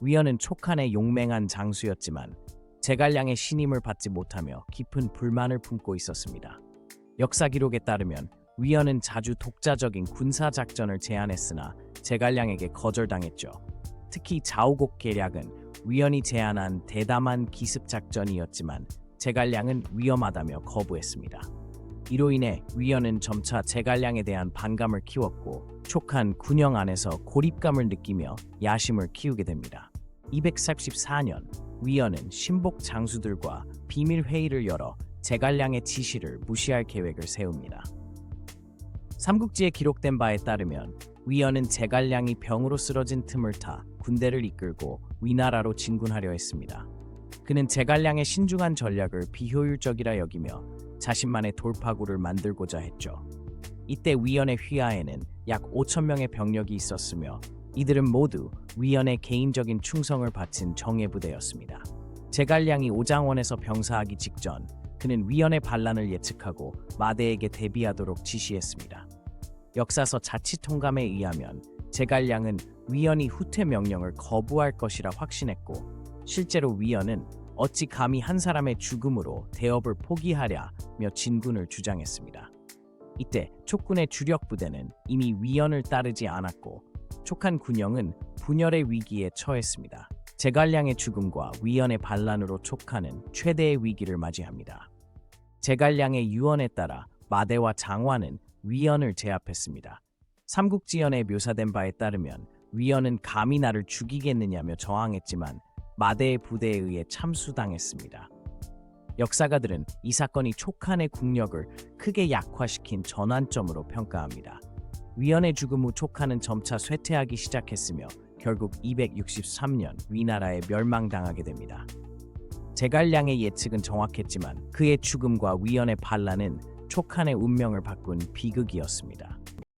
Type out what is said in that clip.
위원은 촉한의 용맹한 장수였지만 제갈량의 신임을 받지 못하며 깊은 불만을 품고 있었습니다. 역사 기록에 따르면 위원은 자주 독자적인 군사 작전을 제안했으나 제갈량에게 거절당했죠. 특히 자우곡 계략은 위원이 제안한 대담한 기습 작전이었지만 제갈량은 위험하다며 거부했습니다. 이로 인해 위원은 점차 제갈량에 대한 반감을 키웠고 촉한 군영 안에서 고립감을 느끼며 야심을 키우게 됩니다. 244년 위원은 신복 장수들과 비밀 회의를 열어 제갈량의 지시를 무시할 계획을 세웁니다. 삼국지에 기록된 바에 따르면 위원은 제갈량이 병으로 쓰러진 틈을 타 군대를 이끌고 위나라로 진군하려 했습니다. 그는 제갈량의 신중한 전략을 비효율적이라 여기며 자신만의 돌파구를 만들고자 했죠. 이때 위원의 휘하에는 약 5천 명의 병력이 있었으며 이들은 모두 위원의 개인적인 충성을 바친 정예 부대였습니다. 제갈량이 오장원에서 병사하기 직전 그는 위원의 반란을 예측하고 마대에게 대비하도록 지시했습니다. 역사서 자치통감에 의하면 제갈량은 위원이 후퇴 명령을 거부할 것이라 확신했고 실제로 위원은 어찌 감히 한 사람의 죽음으로 대업을 포기하랴며 진군을 주장했습니다. 이때 촉군의 주력 부대는 이미 위원을 따르지 않았고 촉한 군영은 분열의 위기에 처했습니다. 제갈량의 죽음과 위원의 반란으로 촉한은 최대의 위기를 맞이합니다. 제갈량의 유언에 따라 마대와 장화는 위원을 제압했습니다. 삼국지연에 묘사된 바에 따르면 위원은 감히 나를 죽이겠느냐며 저항했지만 마대의 부대에 의해 참수당했습니다. 역사가들은 이 사건이 촉한의 국력을 크게 약화시킨 전환점으로 평가합니다. 위원의 죽음 후 촉한은 점차 쇠퇴하기 시작했으며 결국 263년 위나라에 멸망당하게 됩니다. 제갈량의 예측은 정확했지만 그의 죽음과 위원의 반란은 촉한의 운명을 바꾼 비극이었습니다.